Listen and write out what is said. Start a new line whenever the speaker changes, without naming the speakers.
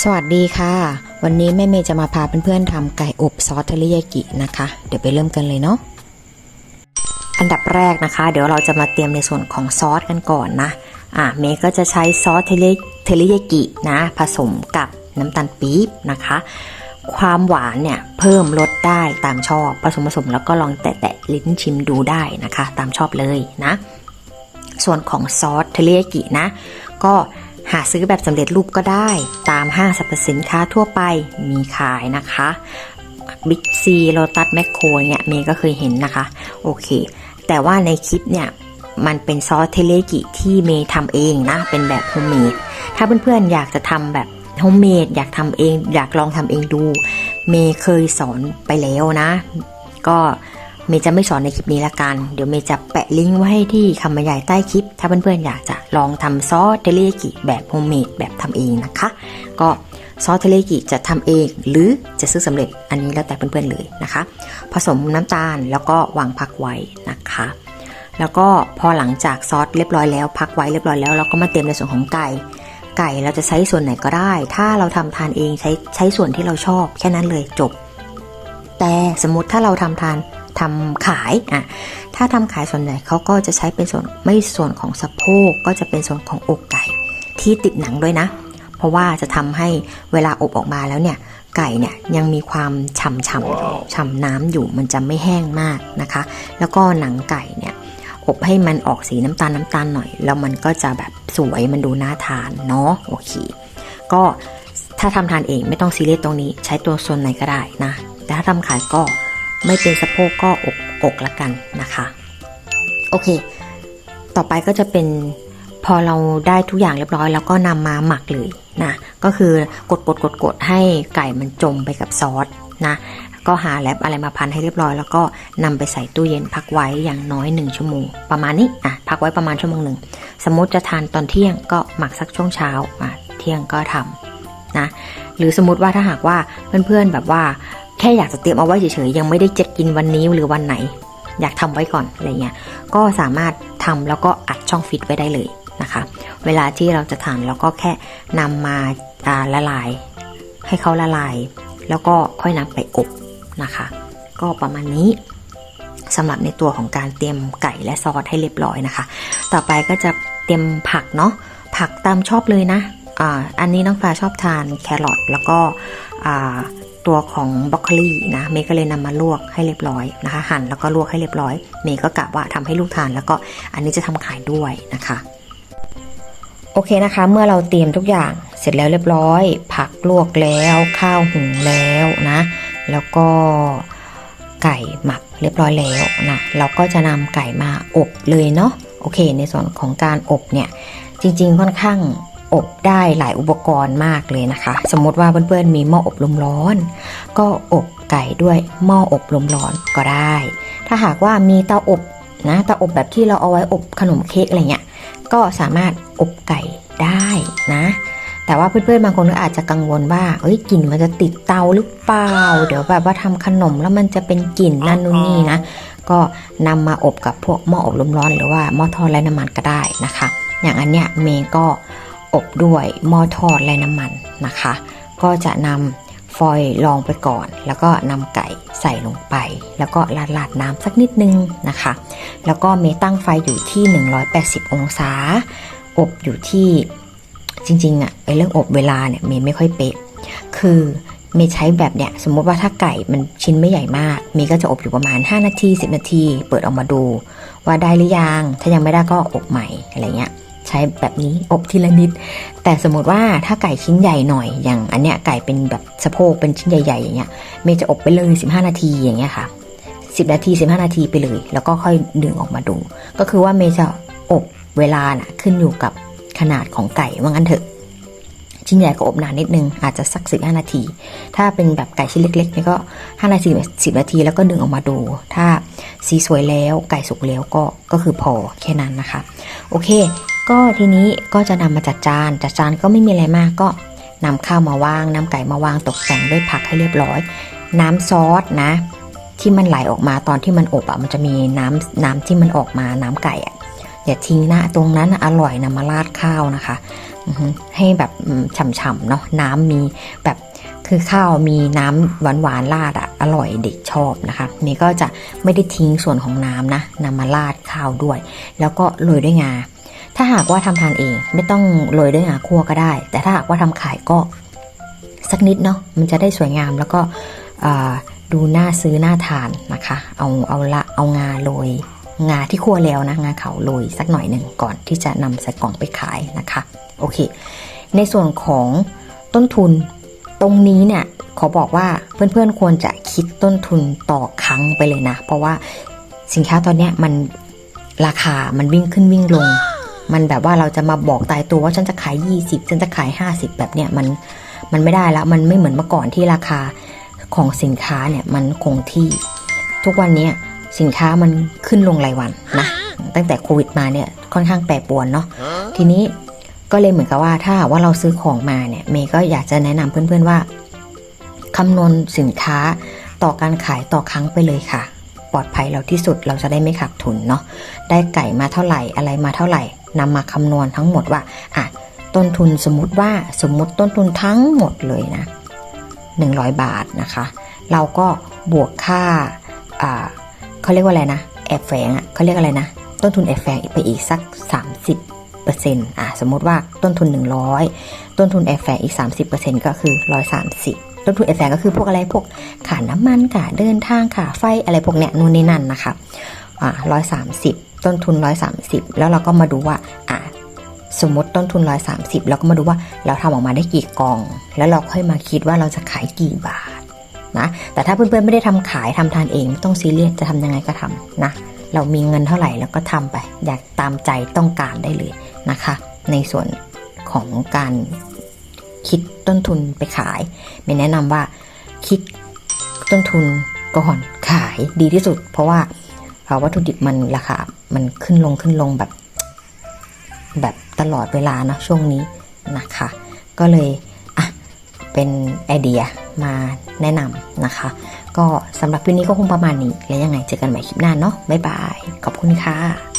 สวัสดีค่ะ วันนี้แม่เมย์จะมาพาเพื่อนๆทำไก่อบซอสเทริยากินะคะ เดี๋ยวไปเริ่มกันเลยเนาะอันดับแรกนะคะ เดี๋ยวเราจะมาเตรียมในส่วนของซอสกันก่อนนะอะเมย์ก็จะใช้ซอสเทริเทริยากินะ ผสมกับน้ำตาลปี๊บนะคะ ความหวานเนี่ยเพิ่มลดได้ตามชอบผสมผสมแล้วก็ลองแตะๆลิ้นชิมดูได้นะคะ ตามชอบเลยนะ ส่วนของซอสเทริยากินะ ก็ หาซื้อแบบสำเร็จรูปก็ได้ตามห้างสรรพสินค้าทั่วไปมีขายนะคะบิ๊กซีโ t ตัสแมคโครเนี่ยเมย์ก็เคยเห็นนะคะ โอเค แต่ว่าในคลิปเนี่ย มันเป็นซอสเทเลกิที่เมย์ทำเองนะ เป็นแบบโฮมเมดถ้าเพื่อนๆอยากจะทำแบบโฮมเมดอยากทำเอง อยากลองทำเองดู เมย์เคยสอนไปแล้วนะ ก็ เมย์จะไม่สอนในคลิปนี้ละกัน เดี๋ยวเมย์จะแปะลิงก์ไว้ให้ที่คำบรรยายใต้คลิป ถ้าเพื่อนๆอยากจะลองทำซอสเทเลกิแบบโฮมเมดแบบทำเองนะคะ ก็ซอสเทเลกิจะทำเองหรือจะซื้อสำเร็จอันนี้แล้วแต่เพื่อนๆเลยนะคะ ผสมน้ำตาลแล้วก็วางพักไว้นะคะ แล้วก็พอหลังจากซอสเรียบร้อยแล้วพักไว้เรียบร้อยแล้วเราก็มาเตรียมในส่วนของไก่ไก่เราจะใช้ส่วนไหนก็ได้ ถ้าเราทำทานเองใช้ใช้ส่วนที่เราชอบแค่นั้นเลยจบ แต่สมมติถ้าเราทำทาน ทำขายอะถ้าทำขายส่วนใหญ่เขาก็จะใช้เป็นส่วนไม่ส่วนของสะโพกก็จะเป็นส่วนของอกไก่ที่ติดหนังด้วยนะ เพราะว่าจะทำให้เวลาอบออกมาแล้วเนี่ยไก่เนี่ยยังมีความฉ่ำๆอยู่ฉ่ำน้ำอยู่มันจะไม่แห้งมากนะคะ แล้วก็หนังไก่เนี่ยอบให้มันออกสีน้ำตาลน้ำตาลหน่อย แล้วมันก็จะแบบสวยมันดูน่าทานเนาะโอเค ก็ถ้าทำทานเองไม่ต้องซีเรียสตรงนี้ ใช้ตัวส่วนไหนก็ได้นะ แต่ถ้าทำขายก็ ไม่เป็นสะโพกก็อกอกละกันนะคะ โอเค ต่อไปก็จะเป็นพอเราได้ทุกอย่างเรียบร้อย แล้วก็นำมาหมักเลยนะก็คือกดกดกดกดให้ไก่มันจมไปกับซอสนะก็หาแรปอะไรมาพันให้เรียบร้อย แล้วก็นำไปใส่ตู้เย็นพักไว้อย่างน้อย 1 ชั่วโมง ประมาณนี้อะพักไว้ประมาณชั่วโมงหนึ่งสมมติจะทานตอนเที่ยงก็หมักสักช่วงเช้าอะเที่ยงก็ทำนะหรือสมมติว่าถ้าหากว่าเพื่อนๆแบบว่า แค่อยากจะเตรียมเอาไว้เฉยๆยังไม่ได้จะกินวันนี้หรือวันไหน อยากทำไว้ก่อนอะไรเงี้ยก็สามารถทำแล้วก็อัดช่องฟิตไว้ได้เลยนะคะ เวลาที่เราจะทานเราก็แค่นำมาาละลาย ให้เขาละลาย แล้วก็ค่อยนำไปอบนะคะ ก็ประมาณนี้สำหรับในตัวของการเตรียมไก่และซอสให้เรียบร้อยนะคะ ต่อไปก็จะเตรียมผักเนาะผักตามชอบเลยนะ อ่า อันนี้น้องฟ้าชอบทานแครอทแล้วก็อ่า ตัวของบรอกโคลีนะเมย์ก็เลยนำมาลวกให้เรียบร้อยนะคะ หั่นแล้วก็ลวกให้เรียบร้อย เมย์ก็กะว่าทำให้ลูกทานแล้วก็อันนี้จะทำขายด้วยนะคะโอเคนะคะ เมื่อเราเตรียมทุกอย่างเสร็จแล้วเรียบร้อย ผักลวกแล้วข้าวหุงแล้วนะ แล้วก็ไก่หมักเรียบร้อยแล้วนะเราก็จะนำไก่มาอบเลยเนาะโอเค ในส่วนของการอบเนี่ยจริง ๆ ค่อนข้าง อบได้หลายอุปกรณ์มากเลยนะคะ สมมติว่าเพื่อนๆมีหม้ออบลมร้อน ก็อบไก่ด้วยหม้ออบลมร้อนก็ได้ ถ้าหากว่ามีเตาอบนะเตาอบแบบที่เราเอาไว้อบขนมเค้กอะไรเงี้ยก็สามารถอบไก่ได้นะ แต่ว่าเพื่อนๆบางคนก็อาจจะกังวลว่าเอ้ยกลิ่นมันจะติดเตาหรือเปล่า เดี๋ยวแบบว่าทำขนมแล้วมันจะเป็นกลิ่นนั่นนู่นนี่นะก็นำมาอบกับพวกหม้ออบลมร้อนหรือว่าหม้อทอดไร้น้ำมันก็ได้นะคะ อย่างอันเนี้ยเมย์ก็ อบด้วยหม้อทอดไร้น้ำมันนะคะ ก็จะนำฟอยล์รองไปก่อน แล้วก็นำไก่ใส่ลงไป แล้วก็ราดราดน้ำสักนิดนึงนะคะ แล้วก็เมตั้งไฟอยู่ที่ 180 องศา อบอยู่ที่จริงๆอะไอเรื่องอบเวลาเนี่ยเมย์ไม่ค่อยเป๊ะ คือเมย์ใช้แบบเนี้ยสมมติว่าถ้าไก่มันชิ้นไม่ใหญ่มาก เมย์ก็จะอบอยู่ประมาณ 5 นาที 10 นาที เปิดออกมาดู ว่าได้หรือยัง ถ้ายังไม่ได้ก็อบใหม่อะไรเงี้ย ช้แบบนี้อบทีละนิด แต่สมมติว่าถ้าไก่ชิ้นใหญ่หน่อยอย่างอันเนี้ยไก่เป็นแบบสะโพกเป็นชิ้นใหญ่ๆอย่างเงี้ยเมย์จะอบไปเลย 15 นาทีอย่างเงี้ยค่ะ 10 นาที 15 นาทีไปเลย แล้วก็ค่อยดึงออกมาดู ก็คือว่าเมย์จะอบเวลาน่ะขึ้นอยู่กับขนาดของไก่ว่างั้นเถอะ ชิ้นใหญ่ก็อบนานนิดนึงอาจจะสัก 15 นาที ถ้าเป็นแบบไก่ชิ้นเล็กๆนี่ก็ 5 นาที10 นาทีแล้วก็ดึงออกมาดู ถ้าสีสวยแล้วไก่สุกแล้วก็ก็คือพอแค่นั้นนะคะ โอเค ก็ทีนี้ก็จะนำมาจัดจาน จัดจานก็ไม่มีอะไรมากก็นำข้าวมาวางนำไก่มาวางตกแต่งด้วยผักให้เรียบร้อย น้ำซอสนะ ที่มันไหลออกมาตอนที่มันอบอะมันจะมีน้ำน้ำที่มันออกมาน้ำไก่อะอย่าทิ้งนะตรงนั้นอร่อยนะมาราดข้าวนะคะให้แบบฉ่ำๆเนาะน้ำมีแบบคือข้าวมีน้ำหวานๆราดอะอร่อยเด็กชอบนะคะ นี่ก็จะไม่ได้ทิ้งส่วนของน้ำนะนำมาราดข้าวด้วย แล้วก็โรยด้วยงา ถ้าหากว่าทำทานเองไม่ต้องโรยด้วยงาคั่วก็ได้ แต่ถ้าหากว่าทำขายก็สักนิดเนาะมันจะได้สวยงามแล้วก็ดูน่าซื้อน่าทานนะคะ เอาเอาละเอางาโรยงาที่คั่วแล้วนะงาเขาโรยสักหน่อยหนึ่งก่อนที่จะนำใส่กล่องไปขายนะคะโอเค ในส่วนของต้นทุนตรงนี้เนี่ยขอบอกว่าเพื่อนๆควรจะคิดต้นทุนต่อครั้งไปเลยนะ เพราะว่าสินค้าตอนเนี้ยมันราคามันวิ่งขึ้นวิ่งลง มันแบบว่าเราจะมาบอกตายตัวว่าฉันจะขาย 20 ฉันจะขาย 50 แบบเนี้ยมันมันไม่ได้แล้วมันไม่เหมือนเมื่อก่อนที่ราคาของสินค้าเนี่ยมันคงที่ ทุกวันนี้สินค้ามันขึ้นลงรายวันนะตั้งแต่โควิดมาเนี่ยค่อนข้างแปรปรวนเนาะทีนี้ก็เลยเหมือนกับว่าถ้าว่าเราซื้อของมาเนี่ยเมย์ก็อยากจะแนะนำเพื่อนๆว่าคำนวณสินค้าต่อการขายต่อครั้งไปเลยค่ะ ปลอดภัยเราที่สุดเราจะได้ไม่ขาดทุนเนาะได้ไก่มาเท่าไหร่อะไรมาเท่าไหร่ นำมาคำนวณทั้งหมดว่าอะต้นทุนสมมติว่าสมมติต้นทุนทั้งหมดเลยนะ 100 บาทนะคะ เราก็บวกค่าเขาเรียกว่าอะไรนะ แอบแฝงอะเขาเรียกอะไรนะ ต้นทุนแอบแฝงไปอีกสัก 30เปอร์เซ็นต์อะสมมติว่าต้นทุน 100 ต้นทุนแอบแฝงอีก 30%ก็คือ 130 ต้นทุนแอบแฝงก็คือพวกอะไรพวกค่าน้ำมันค่าเดินทางค่าไฟอะไรพวกเนี้ยนู่นนี่นั่นนะคะอ่าร้อยสามสิบ ต้นทุนร้อยสามสิบแล้วเราก็มาดูว่าอ่าสมมติต้นทุนร้อยสามสิบเราก็มาดูว่าเราทำออกมาได้กี่กล่อง แล้วเราค่อยมาคิดว่าเราจะขายกี่บาทนะแต่ถ้าเพื่อนๆไม่ได้ทำขายทำทานเองไม่ต้องซีเรียสจะทำยังไงก็ทำนะเรามีเงินเท่าไหร่แล้วก็ทำไป อยากตามใจต้องการได้เลยนะคะ ในส่วนของการคิดต้นทุนไปขายไม่แนะนำว่าคิดต้นทุนก่อนขายดีที่สุด เพราะว่า วัตถุดิบมันราคา มันขึ้นลงขึ้นลงแบบ แบบตลอดเวลาเนาะช่วงนี้นะคะ ก็เลยอะเป็นไอเดียมาแนะนำนะคะ ก็สำหรับคลิปนี้ก็คงประมาณนี้ แล้วยังไงเจอกันใหม่คลิปหน้าเนาะบ๊ายบาย ขอบคุณค่ะ